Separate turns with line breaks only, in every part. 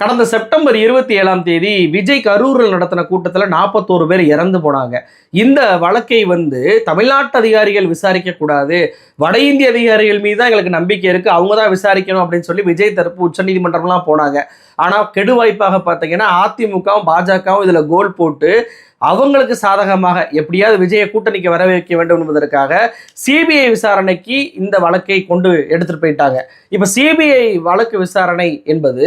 கடந்த செப்டம்பர் இருபத்தி ஏழாம் தேதி விஜய் கரூரில் நடத்தின கூட்டத்தில் நாற்பத்தோரு பேர் இறந்து போனாங்க. இந்த வழக்கை வந்து தமிழ்நாட்டு அதிகாரிகள் விசாரிக்கக்கூடாது வட இந்திய அதிகாரிகள் மீது தான் எங்களுக்கு நம்பிக்கை இருக்குது அவங்க தான் விசாரிக்கணும் அப்படின்னு சொல்லி விஜய் தரப்பு உச்சநீதிமன்றம்லாம் போனாங்க. ஆனால் கெடு வாய்ப்பாக பார்த்தீங்கன்னா அதிமுகவும் பாஜகவும் இதில் கோல் போட்டு அவங்களுக்கு சாதகமாக எப்படியாவது விஜயை கூட்டணிக்கு வர வைக்க வேண்டும் என்பதற்காக சிபிஐ விசாரணைக்கு இந்த வழக்கை கொண்டு எடுத்துட்டு போயிட்டாங்க. இப்போ சிபிஐ வழக்கு விசாரணை என்பது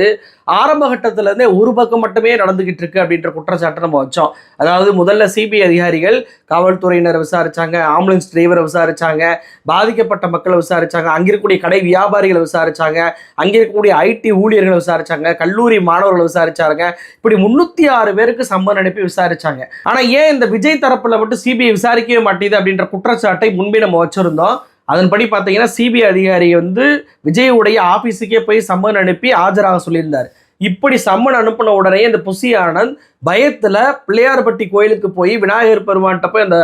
ஆரம்ப கட்டத்திலேருந்தே ஒரு பக்கம் மட்டுமே நடந்துகிட்டு இருக்கு அப்படின்ற குற்றச்சாட்டை நம்ம வச்சோம். அதாவது முதல்ல சிபிஐ அதிகாரிகள் காவல்துறையினர் விசாரிச்சாங்க ஆம்புலன்ஸ் டிரைவரை விசாரிச்சாங்க பாதிக்கப்பட்ட மக்களை விசாரிச்சாங்க அங்கே இருக்கக்கூடிய கடை வியாபாரிகளை விசாரிச்சாங்க அங்கே இருக்கக்கூடிய ஐடி ஊழியர்களை விசாரிச்சாங்க கல்லூரி மாணவர்கள் விசாரிச்சாருங்க. இப்படி முன்னூத்தி ஆறு பேருக்கு சம்மன் அனுப்பி விசாரிச்சாங்க. ஆனா ஏன் இந்த விஜய் தரப்புல மட்டும் சிபிஐ விசாரிக்கவே மாட்டேது அப்படின்ற குற்றச்சாட்டை முன்பே நம்ம வச்சிருந்தோம். அதன்படி பார்த்தீங்கன்னா சிபிஐ அதிகாரி வந்து விஜயுடைய ஆபீஸுக்கே போய் சம்மன் அனுப்பி ஆஜராக சொல்லியிருந்தார். இப்படி சம்மன் அனுப்பின உடனே இந்த புசி ஆனந்த் பயத்தில் பிள்ளையார்பட்டி கோயிலுக்கு போய் விநாயகர் பெருமான்கிட்ட போய் அந்த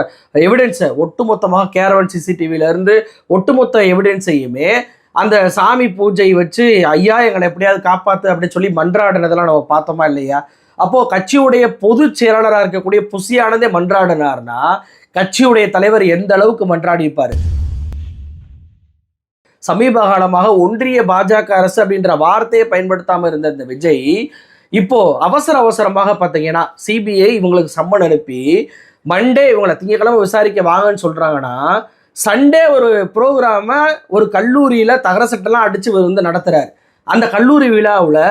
எவிடென்ஸை ஒட்டுமொத்தமாக கேரவன் சிசிடிவில இருந்து ஒட்டுமொத்த எவிடன்ஸையுமே அந்த சாமி பூஜை வச்சு ஐயா எங்களை எப்படியாவது காப்பாற்று அப்படின்னு சொல்லி மன்றாடினதெல்லாம் நம்ம பார்த்தோமா இல்லையா? அப்போ கட்சியுடைய பொதுச் செயலாளராக இருக்கக்கூடிய புசியானதே மன்றாடினார்னா கட்சியுடைய தலைவர் எந்த அளவுக்கு மன்றாடி சமீப காலமாக ஒன்றிய பாஜக அரசு அப்படின்ற வார்த்தையை பயன்படுத்தாமல் இருந்த இந்த விஜய் இப்போ அவசர அவசரமாக பார்த்தீங்கன்னா சிபிஐ இவங்களுக்கு சம்மன் அனுப்பி மண்டே இவங்களை திங்கக்கிழமை விசாரிக்க வாங்கன்னு சொல்றாங்கன்னா சண்டே ஒரு ப்ரோக்ராமை ஒரு கல்லூரியில் தகர சட்டெல்லாம் அடித்து வந்து நடத்துகிறார் அந்த கல்லூரி விழாவில்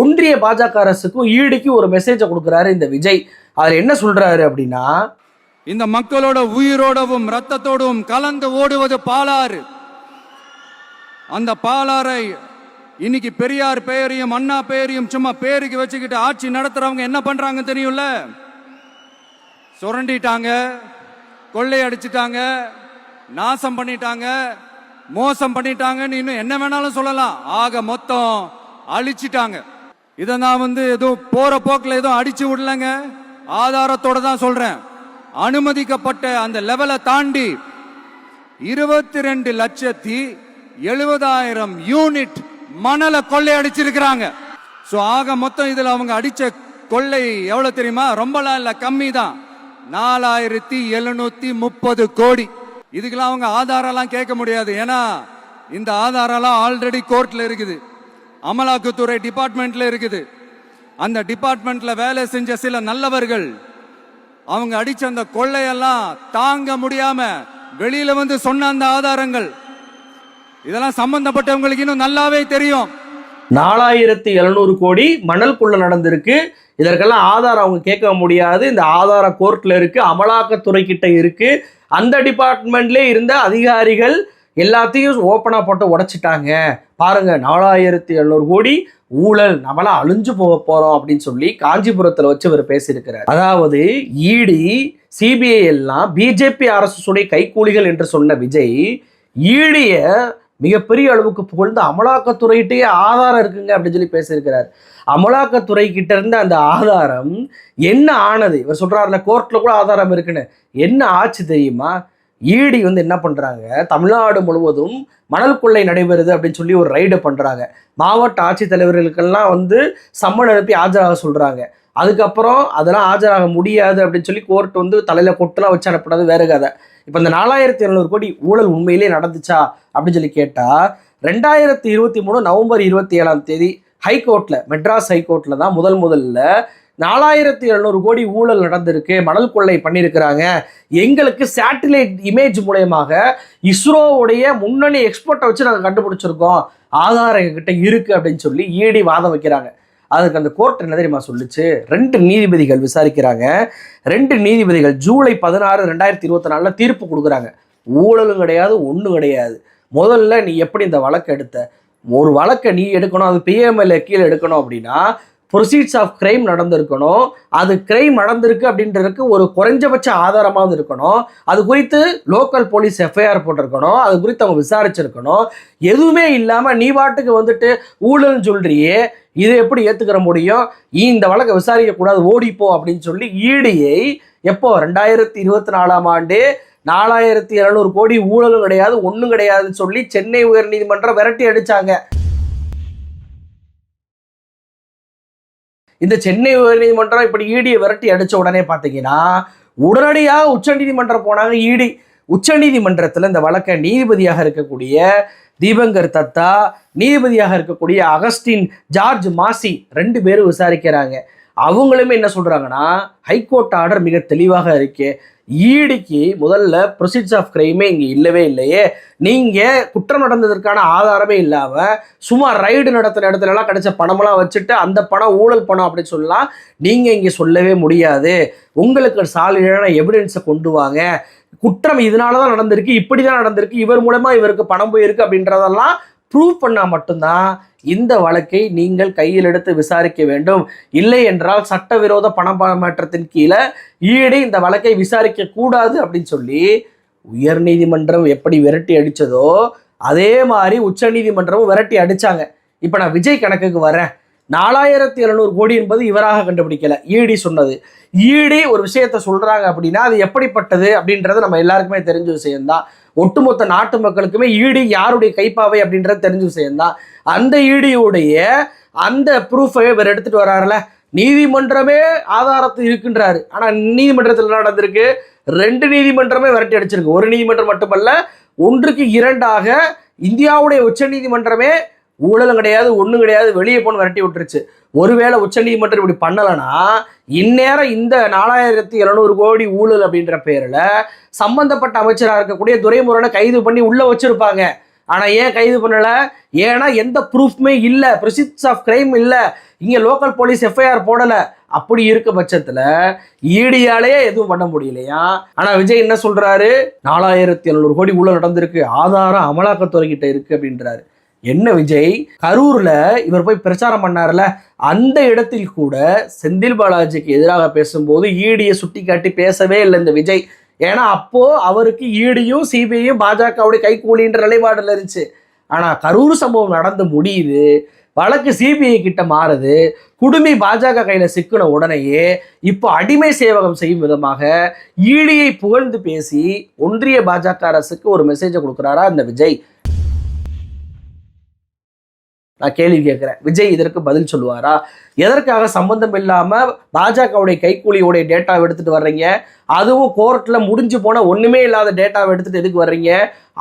ஒன்றிய பாஜக அரசுக்கும் ஈடுக்கு ஒரு மெசேஜை கொடுக்குறாரு இந்த விஜய். அதில் என்ன சொல்கிறாரு அப்படின்னா
இந்த மக்களோட உயிரோடவும் ரத்தத்தோடும் கலந்து ஓடுவது பாலாறு. அந்த பாலாறை இன்னைக்கு பெரியார் பெயரையும் அண்ணா பெயரையும் சும்மா பேருக்கு வச்சுக்கிட்டு ஆட்சி நடத்துறவங்க என்ன பண்றாங்க தெரியும்ல? சுரண்டிட்டாங்க கொள்ளையடிச்சிட்டாங்க நாசம் பண்ணிட்டாங்க மோசம் பண்ணிட்டாங்கன்னு இன்னும் என்ன வேணாலும் சொல்லலாம். ஆக மொத்தம் அழிச்சிட்டாங்க. இதை நான் வந்து எதுவும் போற போக்கில் எதுவும் அடிச்சு விடலங்க. ஆதாரத்தோட தான் சொல்றேன். அனுமதிக்கப்பட்ட அந்த லெவலை தாண்டி இருபத்தி ரெண்டு லட்சத்தி எழுபதாயிரம் யூனிட் மணலை கொள்ளை அடிச்சிருக்கிறாங்க ஸோ ஆக மொத்தம் இதில் அவங்க அடிச்ச கொள்ளை எவ்வளோ தெரியுமா? ரொம்பலாம் இல்லை கம்மி தான் நாலாயிரத்தி எழுநூத்தி முப்பது கோடி. இதுக்கெல்லாம் அவங்க ஆதாரம்லாம் கேட்க முடியாது. ஏன்னா இந்த ஆதாரம்லாம் ஆல்ரெடி கோர்ட்டில் இருக்குது. அமலாக்கத்துறை டிபார்ட்மெண்ட்ல இருக்குது. அந்த டிபார்ட்மெண்ட்ல வேலை செஞ்ச சில நல்லவர்கள் அவங்க அடிச்ச அந்த கொள்ளையெல்லாம் தாங்க முடியாம வெளியில வந்து சொன்ன அந்த ஆதாரங்கள். இதெல்லாம் சம்பந்தப்பட்டவங்களுக்கு இன்னும் நல்லாவே தெரியும்.
நாலாயிரத்தி எழுநூறு கோடி மணல்குள்ள நடந்திருக்கு. இதற்கெல்லாம் ஆதாரம் அவங்க கேட்க முடியாது. இந்த ஆதார கோர்ட்ல இருக்கு அமலாக்கத்துறை கிட்ட இருக்கு. அந்த டிபார்ட்மெண்ட்லேயே இருந்த அதிகாரிகள் எல்லாத்தையும் ஓப்பனாக போட்டு உடைச்சிட்டாங்க. பாருங்கள் நாலாயிரத்தி எழுநூறு கோடி ஊழல் நம்மளாம் அழிஞ்சு போக போகிறோம் அப்படின்னு சொல்லி காஞ்சிபுரத்தில் வச்சு இவர் பேசியிருக்கிறார். அதாவது இடி சிபிஐ எல்லாம் பிஜேபி அரசுடைய கைக்கூலிகள் என்று சொன்ன விஜய் ஈடியை மிகப்பெரிய அளவுக்கு புகழ்ந்து அமலாக்கத்துறையிட்டே ஆதாரம் இருக்குங்க அப்படின்னு சொல்லி பேசியிருக்கிறார். அமலாக்கத்துறை கிட்ட இருந்த அந்த ஆதாரம் என்ன ஆனது? இவர் சொல்றாருல கோர்ட்ல கூட ஆதாரம் இருக்குன்னு. என்ன ஆச்சு தெரியுமா? ஈடி வந்து என்ன பண்றாங்க? தமிழ்நாடு முழுவதும் மணல் கொள்ளை நடைபெறுது அப்படின்னு சொல்லி ஒரு ரைடு பண்றாங்க. மாவட்ட ஆட்சித்தலைவர்களுக்கெல்லாம் வந்து சம்மன் அனுப்பி ஆஜராக சொல்றாங்க. அதுக்கப்புறம் அதெல்லாம் ஆஜராக முடியாது அப்படின்னு சொல்லி கோர்ட் வந்து தலையில் கொட்டெல்லாம் வச்சு அனுப்புனது வேறு கதை. இப்போ இந்த நாலாயிரத்தி எழுநூறு கோடி ஊழல் உண்மையிலே நடந்துச்சா அப்படின்னு சொல்லி கேட்டால் ரெண்டாயிரத்தி இருபத்தி மூணு நவம்பர் இருபத்தி ஏழாம் தேதி ஹைகோர்ட்டில் மெட்ராஸ் ஹைகோர்ட்டில் தான் முதல் முதல்ல நாலாயிரத்தி எழுநூறு கோடி ஊழல் நடந்திருக்கு மணல் கொள்ளை பண்ணியிருக்கிறாங்க எங்களுக்கு சேட்டிலைட் இமேஜ் மூலயமாக இஸ்ரோவுடைய முன்னணி எக்ஸ்போர்ட்டை வச்சு நாங்கள் கண்டுபிடிச்சிருக்கோம். ஆதாரம் எங்ககிட்ட இருக்குது அப்படின்னு சொல்லி ஈடி வாதம் வைக்கிறாங்க. அதுக்கு அந்த கோர்ட் என்ன தெரியுமா சொல்லுச்சு? ரெண்டு நீதிபதிகள் விசாரிக்கிறாங்க. ரெண்டு நீதிபதிகள் ஜூலை பதினாறு ரெண்டாயிரத்தி இருபத்தி நாலில் தீர்ப்பு கொடுக்குறாங்க. ஊழலும் கிடையாது ஒன்றும் கிடையாது. முதல்ல நீ எப்படி இந்த வழக்கு எடுத்த? ஒரு வழக்கை நீ எடுக்கணும் அது பிஎம்எல்ஏ கீழே எடுக்கணும் அப்படின்னா ப்ரொசீட்ஸ் ஆஃப் கிரைம் நடந்திருக்கணும். அது கிரைம் நடந்திருக்கு அப்படின்றதுக்கு ஒரு குறைஞ்சபட்ச ஆதாரமாக இருக்கணும். அது குறித்து லோக்கல் போலீஸ் எஃப்ஐஆர் போட்டிருக்கணும். அது குறித்து அவங்க விசாரிச்சிருக்கணும். எதுவுமே இல்லாமல் நீ பாட்டுக்கு வந்துட்டு ஊழல்னு சொல்றியே இதை எப்படி ஏற்றுக்கிற முடியும்? இந்த வழக்கை விசாரிக்கக்கூடாது ஓடிப்போ அப்படின்னு சொல்லி ஈடியை எப்போ? ரெண்டாயிரத்தி இருபத்தி நாலாம் ஆண்டு நாலாயிரத்தி இரநூறு கோடி ஊழலும் கிடையாது ஒன்றும் கிடையாதுன்னு சொல்லி சென்னை உயர்நீதிமன்றம் விரட்டி அடிச்சாங்க. இந்த சென்னை உயர்நீதிமன்றம் இப்படி ஈடியை விரட்டி அடித்த உடனே பார்த்தீங்கன்னா உடனடியாக உச்சநீதிமன்றம் போனாங்க ஈடி. உச்சநீதிமன்றத்தில் இந்த வழக்கை நீதிபதியாக இருக்கக்கூடிய தீபங்கர் தத்தா நீதிபதியாக இருக்கக்கூடிய அகஸ்டின் ஜார்ஜ் மாசி ரெண்டு பேரும் விசாரிக்கிறாங்க. அவங்களுமே என்ன சொல்கிறாங்கன்னா ஹைகோர்ட் ஆர்டர் மிக தெளிவாக இருக்கே. ஈடிக்கு முதல்ல ப்ரொசீட்ஸ் ஆஃப் கிரைமே இங்கே இல்லவே இல்லையே. நீங்கள் குற்றம் நடந்ததற்கான ஆதாரமே இல்லாமல் சும்மா ரைடு நடத்துகிற இடத்துலலாம் கிடைச்ச பணமெல்லாம் வச்சுட்டு அந்த பணம் ஊழல் பணம் அப்படின்னு சொல்லலாம். நீங்கள் இங்கே சொல்லவே முடியாது. உங்களுக்கு சாலிடான எவிடன்ஸை கொண்டு வாங்க. குற்றம் இதனால தான் நடந்திருக்கு இப்படி தான் நடந்திருக்கு இவர் மூலமாக இவருக்கு பணம் போயிருக்கு அப்படின்றதெல்லாம் ப்ரூவ் பண்ணால் மட்டும்தான் இந்த வழக்கை நீங்கள் கையில் எடுத்து விசாரிக்க வேண்டும். இல்லை என்றால் சட்டவிரோத பண பரிமாற்றத்தின் கீழே ஈடு இந்த வழக்கை விசாரிக்க கூடாது அப்படின்னு சொல்லி உயர்நீதிமன்றம் எப்படி விரட்டி அடித்ததோ அதே மாதிரி உச்சநீதிமன்றமும் விரட்டி அடித்தாங்க இப்போ நான் விஜய் கணக்குக்கு வரேன். நாலாயிரத்தி எழுநூறு கோடி என்பது இவராக கண்டுபிடிக்கல. ஈடி சொன்னது. ஈடி ஒரு விஷயத்த சொல்றாங்க அப்படின்னா அது எப்படிப்பட்டது அப்படின்றது நம்ம எல்லாருக்குமே தெரிஞ்ச விஷயம்தான். ஒட்டுமொத்த நாட்டு மக்களுக்குமே ஈடி யாருடைய கைப்பாவை அப்படின்றது தெரிஞ்ச விஷயம்தான். அந்த ஈடியுடைய அந்த ப்ரூஃபை இவர் எடுத்துட்டு வராருல. நீதிமன்றமே ஆதாரத்து இருக்கின்றாரு. ஆனால் நீதிமன்றத்தில் என்ன நடந்திருக்கு? ரெண்டு நீதிமன்றமே விரட்டி அடிச்சிருக்கு. ஒரு நீதிமன்றம் மட்டுமல்ல ஒன்றுக்கு இரண்டாக இந்தியாவுடைய உச்ச நீதிமன்றமே ஊழலும் கிடையாது ஒன்றும் கிடையாது வெளியே போன்னு விரட்டி விட்டுருச்சு. ஒருவேளை உச்சநீதிமன்றம் இப்படி பண்ணலைன்னா இந்நேரம் இந்த நாலாயிரத்தி எழுநூறு கோடி ஊழல் அப்படின்ற பேரில் சம்பந்தப்பட்ட அமைச்சராக இருக்கக்கூடிய துரைமுருகனை கைது பண்ணி உள்ளே வச்சிருப்பாங்க. ஆனால் ஏன் கைது பண்ணலை? ஏன்னா எந்த ப்ரூஃப்மே இல்லை ப்ரிசிப்ட்ஸ் ஆஃப் கிரைம் இல்லை. இங்கே லோக்கல் போலீஸ் எஃப்ஐஆர் போடலை. அப்படி இருக்க பட்சத்தில் ஈடியாலே எதுவும் பண்ண முடியலையா? ஆனால் விஜய் என்ன சொல்கிறாரு நாலாயிரத்தி எழுநூறு கோடி ஊழல் நடந்திருக்கு ஆதாரம் அமலாக்கத்துறை கிட்ட இருக்கு அப்படின்றாரு. என்ன விஜய்? கரூர்ல இவர் போய் பிரச்சாரம் பண்ணார்ல அந்த இடத்தில் கூட செந்தில் பாலாஜிக்கு எதிராக பேசும்போது ஈடியை சுட்டி காட்டி பேசவே இல்லை இந்த விஜய். ஏன்னா அப்போ அவருக்கு ஈடியும் சிபிஐயும் பாஜகவுடைய கைகூலின்ற நிலைப்பாடுல இருந்துச்சு. ஆனா கரூர் சம்பவம் நடந்து முடியுது வழக்கு சிபிஐ கிட்ட மாறுது குடுமி பாஜக கையில சிக்கின உடனேயே இப்போ அடிமை சேவகம் செய்யும் விதமாக ஈடியை புகழ்ந்து பேசி ஒன்றிய பாஜக அரசுக்கு ஒரு மெசேஜை கொடுக்குறாரா இந்த விஜய்? நான் கேள்வி கேட்குறேன். விஜய் இதற்கு பதில் சொல்லுவாரா? எதற்காக சம்பந்தம் இல்லாமல் பாஜகவுடைய கைக்கூலியோடைய டேட்டாவை எடுத்துட்டு வர்றீங்க? அதுவும் கோர்ட்டில் முடிஞ்சு போன ஒன்றுமே இல்லாத டேட்டாவை எடுத்துகிட்டு எதுக்கு வர்றீங்க?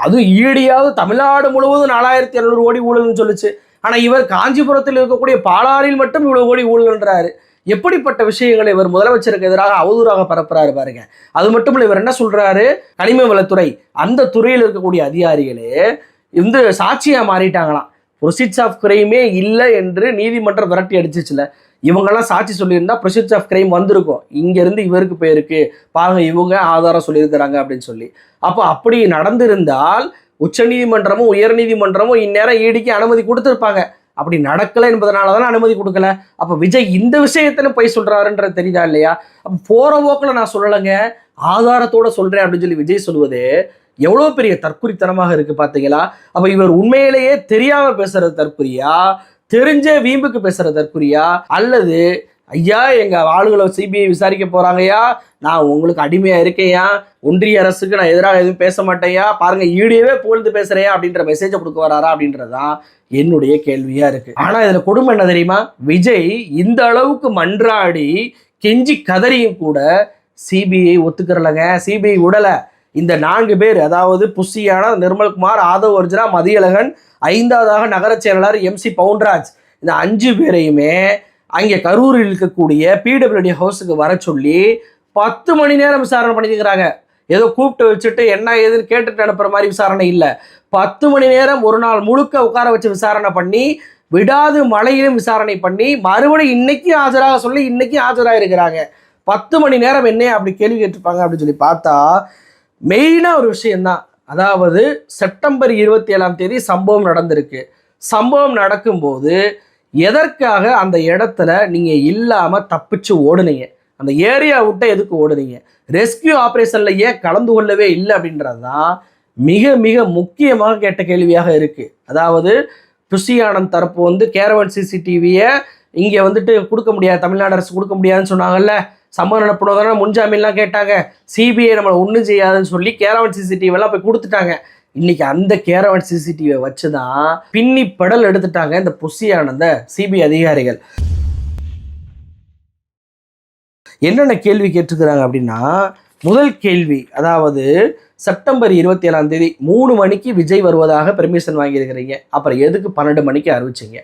அதுவும் ஈடியாவது தமிழ்நாடு முழுவதும் நாலாயிரத்தி எழுநூறு கோடி ஊழல்னு சொல்லுச்சு. ஆனால் இவர் காஞ்சிபுரத்தில் இருக்கக்கூடிய பாலாறில் மட்டும் இவ்வளோ கோடி ஊழல்ன்றாரு. எப்படிப்பட்ட விஷயங்களை இவர் முதலமைச்சருக்கு எதிராக அவதூறாக பரப்புறாரு பாருங்க. அது மட்டும் இல்லை இவர் என்ன சொல்றாரு? கனிம வளத்துறை அந்த துறையில் இருக்கக்கூடிய அதிகாரிகளே இந்த சாட்சியாக மாறிட்டாங்களாம். ப்ரொசீட்ஸ் ஆஃப் கிரைமே இல்லை என்று நீதிமன்றம் விரட்டி அடிச்சிச்சுல இவங்கெல்லாம் சாட்சி சொல்லியிருந்தா ப்ரொசீட்ஸ் ஆஃப் கிரைம் வந்திருக்கும். இங்கேருந்து இவருக்கு போயிருக்கு. பாருங்க இவங்க ஆதாரம் சொல்லியிருக்கிறாங்க அப்படின்னு சொல்லி. அப்போ அப்படி நடந்திருந்தால் உச்சநீதிமன்றமும் உயர்நீதிமன்றமும் இந்நேரம் ஈடிக்கு அனுமதி கொடுத்துருப்பாங்க. அப்படி நடக்கலை என்பதனால தானே அனுமதி கொடுக்கல. அப்போ விஜய் இந்த விஷயத்துல போய் சொல்கிறாருன்றது தெரியுதா இல்லையா? அப்போ போகிற போக்கில் நான் சொல்லலைங்க. ஆதாரத்தோட சொல்கிறேன் அப்படின்னு சொல்லி விஜய் சொல்வது எவ்வளோ பெரிய தற்குறித்தனமாக இருக்குது பார்த்தீங்களா? அப்போ இவர் உண்மையிலேயே தெரியாமல் பேசுகிறது தற்குறியா? தெரிஞ்ச வீம்புக்கு பேசுகிற தற்குறியா? அல்லது ஐயா எங்கள் ஆளுகளை சிபிஐ விசாரிக்க போகிறாங்கய்யா நான் உங்களுக்கு அடிமையாக இருக்கேயா ஒன்றிய அரசுக்கு நான் எதிராக எதுவும் பேச மாட்டேயா பாருங்கள் ஈடியவே புகழ்ந்து பேசுறேயா அப்படின்ற மெசேஜை கொடுக்க வராரா அப்படின்றதான் என்னுடைய கேள்வியாக இருக்குது ஆனால் இதில் கொடுமை என்ன தெரியுமா? விஜய் இந்த அளவுக்கு மன்றாடி கெஞ்சி கதறியும் கூட சிபிஐ ஒத்துக்கிறலங்க. சிபிஐ உடலை. இந்த நான்கு பேர் அதாவது புஷியான நிர்மல்குமார் ஆதவ் அர்ஜுனா மதியழகன் ஐந்தாவதாக நகரச் செயலாளர் எம்சி பவுன்ராஜ். இந்த அஞ்சு பேரையுமே அங்கே கரூரில் இருக்கக்கூடிய பிடபிள்யூடி ஹவுஸுக்கு வர சொல்லி பத்து மணி நேரம் விசாரணை பண்ணிக்கிறாங்க ஏதோ கூப்பிட்டு வச்சுட்டு என்ன ஏதுன்னு கேட்டுட்டு அனுப்புற மாதிரி விசாரணை இல்லை. பத்து மணி நேரம் ஒரு நாள் முழுக்க உட்கார வச்சு விசாரணை பண்ணி விடாது மழையிலும் விசாரணை பண்ணி மறுபடியும் இன்னைக்கும் ஆஜராக சொல்லி இன்னைக்கும் ஆஜராக இருக்கிறாங்க பத்து மணி நேரம் என்ன அப்படி கேள்வி கேட்டிருப்பாங்க அப்படின்னு சொல்லி பார்த்தா மெயினாக ஒரு விஷயந்தான் அதாவது செப்டம்பர் இருபத்தி ஏழாம் தேதி சம்பவம் நடந்திருக்கு. சம்பவம் நடக்கும்போது எதற்காக அந்த இடத்துல நீங்கள் இல்லாமல் தப்பிச்சு ஓடுனீங்க? அந்த ஏரியா விட்ட எதுக்கு ஓடுனீங்க? ரெஸ்கியூ ஆப்ரேஷனில் ஏன் கலந்து கொள்ளவே இல்லை அப்படின்றது தான் மிக மிக முக்கியமாக கேட்ட கேள்வியாக இருக்குது அதாவது துஷியானந்த் தரப்பு வந்து கேரவன் சிசிடிவியை இங்கே வந்துட்டு கொடுக்க முடியாது தமிழ்நாடு அரசு கொடுக்க முடியாதுன்னு சொன்னாங்கல்ல. சம்மன் அனுப்பினதான முன்ஜாமீன்லாம் கேட்டாங்க. சிபிஐ நம்மளை ஒன்றும் செய்யாதுன்னு சொல்லி கேரவன் சிசிடிவிலாம் போய் கொடுத்துட்டாங்க. இன்னைக்கு அந்த கேரவன் சிசிடிவியை வச்சு தான் பின்னி படல் எடுத்துட்டாங்க இந்த புசியானந்த சிபிஐ அதிகாரிகள். என்னென்ன கேள்வி கேட்டுக்கிறாங்க அப்படின்னா முதல் கேள்வி அதாவது செப்டம்பர் இருபத்தி ஏழாம் தேதி மூணு மணிக்கு விஜய் வருவதாக பெர்மிஷன் வாங்கியிருக்கிறீங்க. அப்புறம் எதுக்கு பன்னெண்டு மணிக்கு அறிவிச்சிங்க?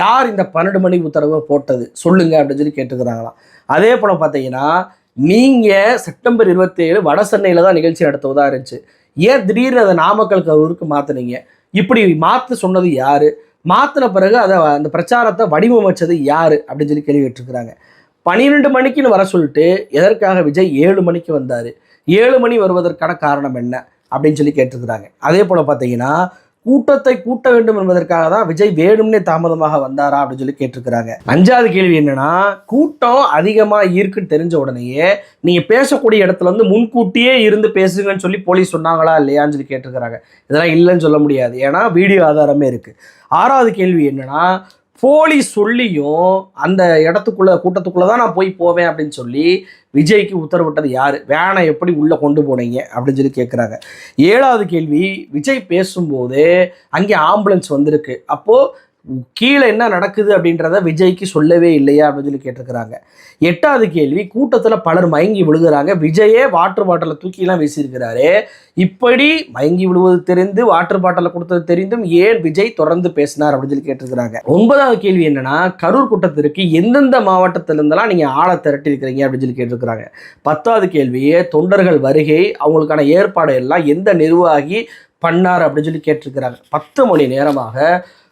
யார் இந்த பன்னெண்டு மணி உத்தரவை போட்டது? சொல்லுங்க அப்படின்னு சொல்லி கேட்டுக்கிறாங்களாம். அதே போல் பார்த்தீங்கன்னா நீங்கள் செப்டம்பர் இருபத்தேழு வட சென்னையில் தான் நிகழ்ச்சி நடத்துவதாக இருந்துச்சு. ஏன் திடீர்னு அதை நாமக்கல் கரூருக்கு மாற்றினீங்க இப்படி மாற்ற சொன்னது யார்? மாற்றின பிறகு அதை அந்த பிரச்சாரத்தை வடிவமைச்சது யார்? அப்படின்னு சொல்லி கேள்வி கேட்டிருக்கிறாங்க. பன்னிரெண்டு மணிக்குன்னு வர சொல்லிட்டு எதற்காக விஜய் ஏழு மணிக்கு வந்தார்? ஏழு மணி வருவதற்கான காரணம் என்ன? அப்படின்னு சொல்லி கேட்டிருக்கிறாங்க. அதே போல் பார்த்தீங்கன்னா கூட்டத்தை கூட்ட வேண்டும் என்பதற்காக தான் விஜய் வேணும்னே தாமதமாக வந்தாரா அப்படின்னு சொல்லி கேட்டிருக்கிறாங்க. அஞ்சாவது கேள்வி என்னன்னா கூட்டம் அதிகமாக இருக்குன்னு தெரிஞ்ச உடனேயே நீங்கள் பேசக்கூடிய இடத்துல வந்து முன்கூட்டியே இருந்து பேசுங்கன்னு சொல்லி போலீஸ் சொன்னாங்களா இல்லையான்னு சொல்லி கேட்டிருக்கிறாங்க. இதெல்லாம் இல்லைன்னு சொல்ல முடியாது. ஏன்னா வீடியோ ஆதாரமே இருக்குது ஆறாவது கேள்வி என்னன்னா போலீஸ் சொல்லியும் அந்த இடத்துக்குள்ள கூட்டத்துக்குள்ளே தான் நான் போய் போவேன் அப்படின்னு சொல்லி விஜய்க்கு உத்தரவிட்டது யார்? வேனை எப்படி உள்ளே கொண்டு போனீங்க? அப்படின்னு சொல்லி கேட்குறாங்க ஏழாவது கேள்வி விஜய் பேசும்போது அங்கே ஆம்புலன்ஸ் வந்திருக்கு. அப்போது கீழே என்ன நடக்குது அப்படின்றத விஜய்க்கு சொல்லவே இல்லையா அப்படின்னு சொல்லி கேட்டிருக்கிறாங்க. எட்டாவது கேள்வி கூட்டத்தில் பலர் மயங்கி விழுகிறாங்க. விஜயே வாட்டர் பாட்டிலை தூக்கிலாம் வீசியிருக்கிறாரு. இப்படி மயங்கி விழுவது தெரிந்து வாட்டர் பாட்டிலை கொடுத்தது தெரிந்தும் ஏன் விஜய் தொடர்ந்து பேசினார் அப்படின்னு சொல்லி கேட்டிருக்கிறாங்க. ஒன்பதாவது கேள்வி என்னன்னா கரூர் கூட்டத்திற்கு எந்தெந்த மாவட்டத்திலிருந்தெல்லாம் நீங்கள் ஆளை திரட்டி இருக்கிறீங்க அப்படின்னு சொல்லி கேட்டிருக்கிறாங்க. பத்தாவது கேள்வியே தொண்டர்கள் வருகை அவங்களுக்கான ஏற்பாடு எல்லாம் எந்த நிர்வாகி பண்ணார் அப்படின்னு சொல்லி கேட்டிருக்கிறாங்க. பத்து மணி நேரமாக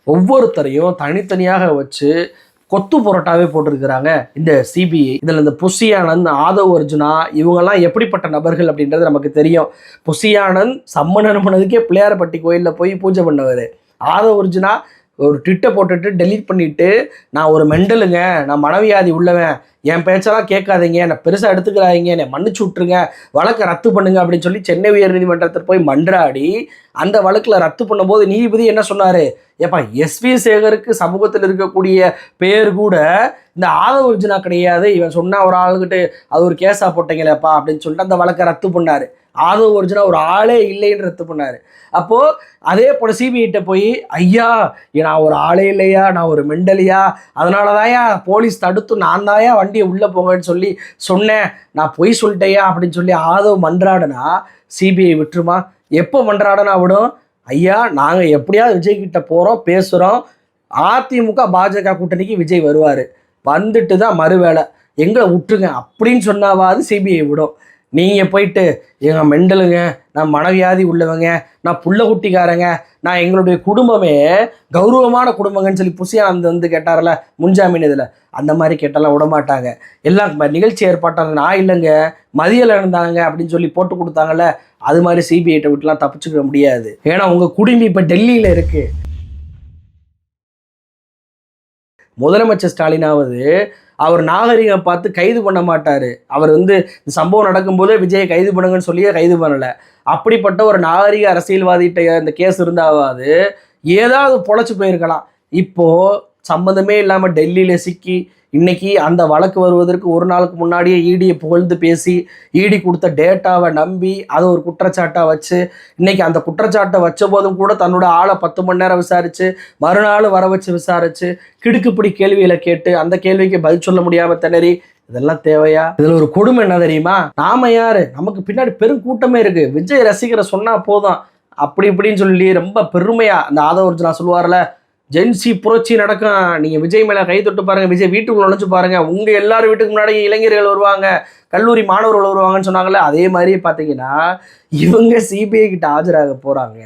ஒவ்வொருத்தரையும் தனித்தனியாக வச்சு கொத்து புரோட்டாவே போட்டிருக்கிறாங்க. இந்த சிபிஐ இதில் இந்த புஷியானந்த் ஆதவ் அர்ஜுனா இவங்கெல்லாம் எப்படிப்பட்ட நபர்கள் அப்படின்றது நமக்கு தெரியும். புஷியானந்த் சம்மணம் பண்ணதுக்கே பிள்ளையார்பட்டி கோயிலில் போய் பூஜை பண்ணவர். ஆதவ் அர்ஜுனா ஒரு ட்விட்டை போட்டுட்டு டெலீட் பண்ணிவிட்டு நான் ஒரு மெண்டலுங்க நான் மனவியாதி உள்ளவன் என் பேச்செல்லாம் கேட்காதீங்க என்னை பெருசாக எடுத்துக்கிறாதீங்க என்னை மன்னிச்சு விட்ருங்க வழக்கை ரத்து பண்ணுங்க அப்படின்னு சொல்லி சென்னை உயர்நீதிமன்றத்தில் போய் மன்றாடி அந்த வழக்கில் ரத்து பண்ணும்போது நீதிபதி என்ன சொன்னார்? ஏப்பா எஸ்வி சேகருக்கு சமூகத்தில் இருக்கக்கூடிய பேர் கூட இந்த ஆதவ அர்ஜுனா கிடையாது இவன் சொன்னால் ஒரு ஆளுகிட்ட அது ஒரு கேஸாக போட்டீங்களேப்பா அப்படின்னு சொல்லிட்டு அந்த வழக்கை ரத்து பண்ணார். ஆதவ ஒரிஜினா ஒரு ஆளே இல்லைன்னு ரத்து பண்ணார். அப்போது அதே போல் சிபிஐட்ட போய் ஐயா நான் ஒரு ஆளே இல்லையா? நான் ஒரு மெண்டலியா? அதனால தான்யா போலீஸ் தடுத்து நான் தான்யா வண்டியை உள்ளே போங்கன்னு சொல்லி சொன்னேன். நான் பொய் சொல்லிட்டேயா அப்படின்னு சொல்லி ஆதவ் மன்றாடனா சிபிஐ விட்டுருமா? எப்போ மன்றாடனா விடும் ஐயா நாங்கள் எப்படியாவது விஜய்கிட்ட போகிறோம் பேசுகிறோம் அதிமுக பாஜக கூட்டணிக்கு விஜய் வருவார். வந்துட்டு தான் மறுவேளை. எங்களை விட்டுருங்க அப்படின்னு சொன்னாவாது சிபிஐ விடும். நீங்கள் போயிட்டு எங்கள் மெண்டலுங்க நான் மனவியாதி உள்ளவங்க நான் புள்ள குட்டிக்காரங்க நான் எங்களுடைய குடும்பமே கௌரவமான குடும்பங்கன்னு சொல்லி புசியானந்த் வந்து கேட்டார்ல முன்ஜாமீன் இதில். அந்த மாதிரி கேட்டாலாம் விட மாட்டாங்க எல்லாம் நிகழ்ச்சி ஏற்பாட்டாளர் நான் இல்லைங்க மதியில் இருந்தாங்க அப்படின்னு சொல்லி போட்டு கொடுத்தாங்கல்ல அது மாதிரி சிபிஐட்ட விட்டுலாம் தப்பிச்சுக்க முடியாது. ஏன்னா உங்கள் குடும்பம் இப்போ டெல்லியில் இருக்குது முதலமைச்சர் ஸ்டாலினாவது அவர் நாகரிகம் பார்த்து கைது பண்ண மாட்டார். அவர் வந்து இந்த சம்பவம் நடக்கும்போதே விஜயை கைது பண்ணுங்கன்னு சொல்லியே கைது பண்ணலை. அப்படிப்பட்ட ஒரு நாகரிக அரசியல்வாதிகிட்ட இந்த கேஸ் இருந்தாவது ஏதாவது பொழைச்சி போயிருக்கலாம். இப்போது சம்மந்தமே இல்லாமல் டெல்லியில் சிக்கி இன்னைக்கு அந்த வழக்கு வருவதற்கு ஒரு நாளுக்கு முன்னாடியே ஈடியை புகழ்ந்து பேசி ஈடி கொடுத்த டேட்டாவை நம்பி அதை ஒரு குற்றச்சாட்டாக வச்சு இன்னைக்கு அந்த குற்றச்சாட்டை வச்ச போதும் கூட தன்னோட ஆளை பத்து மணி நேரம் விசாரிச்சு மறுநாள் வர வச்சு விசாரிச்சு கிடுக்குப்பிடி கேள்விகளை கேட்டு அந்த கேள்விக்கு பதில் சொல்ல முடியாமல் திணறி இதெல்லாம் தேவையா? இதுல ஒரு கொடுமை என்ன தெரியுமா? நாம யாரு? நமக்கு பின்னாடி பெரும் கூட்டமே இருக்கு. விஜய் ரசிகரை சொன்னா போதும். அப்படி இப்படின்னு சொல்லி ரொம்ப பெருமையா அந்த ஆதவ சொல்லுவார்ல ஜென்சி புரட்சி நடக்கும் நீங்கள் விஜய் மேலே கை தொட்டு பாருங்கள் விஜய் வீட்டுக்குள்ள நுழைச்சு பாருங்கள் உங்கள் எல்லார் வீட்டுக்கு முன்னாடி இளைஞர்கள் வருவாங்க கல்லூரி மாணவர்கள் வருவாங்கன்னு சொன்னாங்கல்ல அதே மாதிரி பார்த்தீங்கன்னா இவங்க சிபிஐ கிட்ட ஆஜராக போகிறாங்க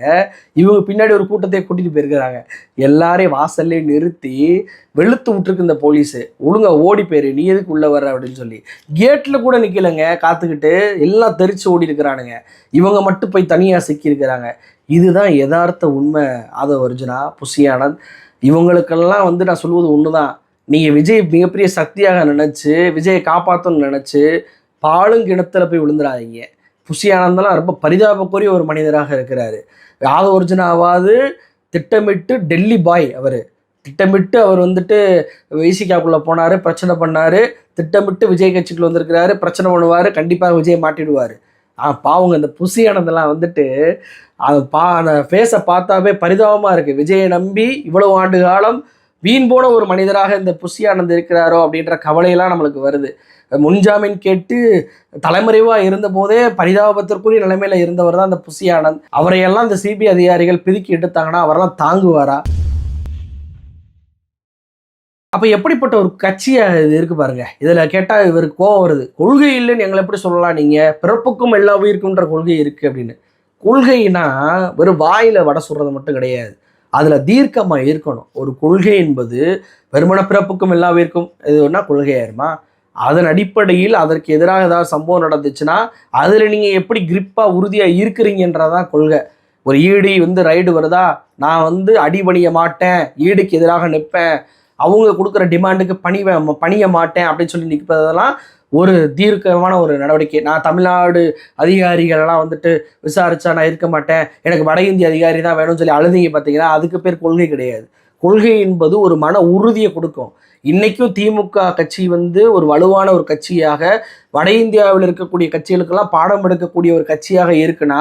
இவங்க பின்னாடி ஒரு கூட்டத்தை கூட்டிகிட்டு போயிருக்கிறாங்க. எல்லாரையும் வாசல்லே நிறுத்தி வெளுத்து விட்டுருக்கு இந்த போலீஸு. ஒழுங்கா ஓடி போயிரு நீ எதுக்கு உள்ளே வர்ற அப்படின்னு சொல்லி. கேட்டில் கூட நிற்கலைங்க காத்துக்கிட்டு எல்லாம் தெரிச்சு ஓடி இருக்கிறானுங்க இவங்க மட்டும் போய் தனியாக சிக்கியிருக்கிறாங்க. இதுதான் யதார்த்த உண்மை ஆதவ அர்ஜுனா புசியானந்த். இவங்களுக்கெல்லாம் வந்து நான் சொல்வது ஒன்று தான் நீங்கள் விஜய் மிகப்பெரிய சக்தியாக நினச்சி விஜயை காப்பாற்றணும்னு நினச்சி பாலும் கிணத்துல போய் விழுந்துடாதீங்க புஷி ஆனந்தெல்லாம் ரொம்ப பரிதாபக்குரிய ஒரு மனிதராக இருக்கிறாரு. ஆதவ அர்ஜுனாவாவது திட்டமிட்டு டெல்லி பாய் அவர். திட்டமிட்டு அவர் வந்துட்டு வைசிகாக்குள்ளே போனார் பிரச்சனை பண்ணார். திட்டமிட்டு விஜய் கட்சிக்குள்ள வந்திருக்கிறாரு பிரச்சனை பண்ணுவார் கண்டிப்பாக விஜய் மாட்டிடுவார். பாவங்க இந்த புசி ஆனந்தெல்லாம் வந்துட்டு அது பா அந்த ஃபேஸை பார்த்தாவே பரிதாபமாக இருக்குது விஜயை நம்பி இவ்வளோ ஆண்டு காலம் வீண் போன ஒரு மனிதராக இந்த புஷி ஆனந்த் இருக்கிறாரோ அப்படின்ற கவலையெல்லாம் நம்மளுக்கு வருது. முன்ஜாமீன் கேட்டு தலைமறைவாக இருந்தபோதே பரிதாபத்திற்குரிய நிலைமையில் இருந்தவர் தான் அந்த புஷி ஆனந்த் அவரையெல்லாம் இந்த சிபிஐ அதிகாரிகள் பிதுக்கி எடுத்தாங்கன்னா அவரெல்லாம் தாங்குவாரா? அப்போ எப்படிப்பட்ட ஒரு கட்சியாக இது இருக்குது பாருங்கள் இதில் கேட்டால் இவருக்கு கோவம் வருது. கொள்கை இல்லைன்னு எங்களை எப்படி சொல்லலாம் நீங்கள் பிறப்புக்கும் எல்லா உயிருக்கும்ன்ற கொள்கை இருக்குது அப்படின்னு. கொள்கைனா வெறும் வாயில் வடை சுடுறது மட்டும் கிடையாது. அதில் தீர்க்கமாக இருக்கணும். ஒரு கொள்கை என்பது வெறுமன பிறப்புக்கும் எல்லா உயிருக்கும் இதுனா கொள்கையாயிருமா அதன் அடிப்படையில் அதற்கு எதிராக ஏதாவது சம்பவம் நடந்துச்சுன்னா அதில் நீங்கள் எப்படி கிரிப்பா உறுதியாக இருக்கிறீங்கன்றதான் கொள்கை. ஒரு ஈடி வந்து ரைடு வருதா? நான் வந்து அடிபணிய மாட்டேன். ஈடுக்கு எதிராக நிற்பேன். அவங்க கொடுக்குற டிமாண்டுக்கு பணி பணிய மாட்டேன் அப்படின்னு சொல்லி நிற்பதெல்லாம் ஒரு தீர்க்கமான ஒரு நடவடிக்கை. நான் தமிழ்நாடு அதிகாரிகளெல்லாம் வந்துட்டு விசாரிச்சா நான் இருக்க மாட்டேன். எனக்கு வட இந்திய அதிகாரி தான் வேணும்னு சொல்லி அழுதிங்க பார்த்தீங்கன்னா அதுக்கு பேர் கொள்கை கிடையாது. கொள்கை என்பது ஒரு மன உறுதியை கொடுக்கும். இன்றைக்கும் திமுக கட்சி வந்து ஒரு வலுவான ஒரு கட்சியாக வட இந்தியாவில் இருக்கக்கூடிய கட்சிகளுக்கெல்லாம் பாடம் எடுக்கக்கூடிய ஒரு கட்சியாக இருக்குன்னா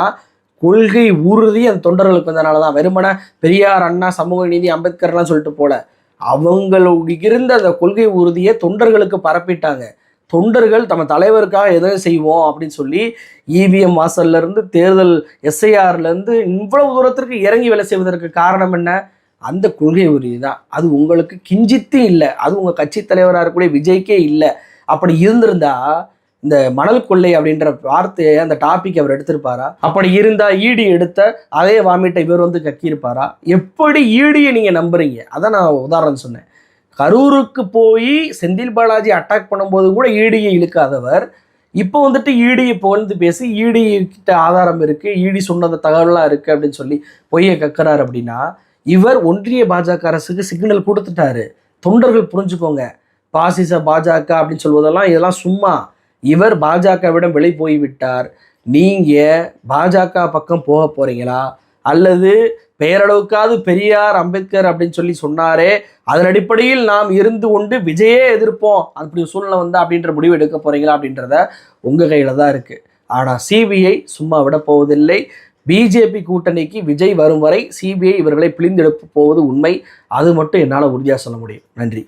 கொள்கை உறுதி அந்த தொண்டர்களுக்கு வந்தனால தான் வெறுமன பெரியார் அண்ணா சமூக நீதி அம்பேத்கர்லாம் சொல்லிட்டு போல. அவங்களுக்கு இருந்த அந்த கொள்கை உறுதியை தொண்டர்களுக்கு பரப்பிட்டாங்க. தொண்டர்கள் நம்ம தலைவருக்காக எதை செய்வோம்? அப்படின்னு சொல்லி இவிஎம் வாசல்ல இருந்து தேர்தல் எஸ்ஐஆர்லேருந்து இவ்வளவு தூரத்திற்கு இறங்கி வேலை செய்வதற்கு காரணம் என்ன? அந்த கொள்கை உறுதி தான். அது உங்களுக்கு கிஞ்சித்தும் இல்லை. அது உங்கள் கட்சி தலைவராக இருக்கக்கூடிய விஜய்க்கே இல்லை. அப்படி இருந்திருந்தால் இந்த மணல் கொள்ளை அப்படின்ற வார்த்தையை அந்த டாபிக் அவர் எடுத்திருப்பாரா? அப்படி இருந்தா ஈடி எடுத்த அதே வாமிட்டை இவர் வந்து கக்கியிருப்பாரா? எப்படி ஈடியை நீங்க நம்புறீங்க? அதான் நான் உதாரணம் சொன்னேன். கரூருக்கு போய் செந்தில் பாலாஜி அட்டாக் பண்ணும்போது கூட ஈடியை இழுக்காதவர். இப்போ வந்துட்டு ஈடியை புகழ்ந்து பேசி ஈடி கிட்ட ஆதாரம் இருக்கு ஈடி சொன்னது தகவலாம் இருக்கு அப்படின்னு சொல்லி பொய்யை கக்குறாரு அப்படின்னா இவர் ஒன்றிய பாஜக அரசுக்கு சிக்னல் கொடுத்துட்டாரு. தொண்டர்கள் புரிஞ்சுக்கோங்க. பாசிச பாஜக அப்படின்னு சொல்வதெல்லாம் இதெல்லாம் சும்மா இவர் பாஜகவிடம் விலை போய்விட்டார். நீங்கள் பாஜக பக்கம் போக போகிறீங்களா அல்லது பெயரளவுக்காவது பெரியார் அம்பேத்கர் அப்படின்னு சொல்லி சொன்னாரே அதன் அடிப்படையில் நாம் இருந்து கொண்டு விஜயே எதிர்ப்போம். அப்படி சூழ்நிலை வந்தா அப்படின்ற முடிவு எடுக்க போறீங்களா அப்படின்றத உங்கள் கையில் தான் இருக்குது ஆனால் சிபிஐ சும்மா விட போவதில்லை. பிஜேபி கூட்டணிக்கு விஜய் வரும் வரை சிபிஐ இவர்களை பிழிந்தெடுப்பு போவது உண்மை. அது மட்டும் என்னால் உறுதியாக சொல்ல முடியும். நன்றி.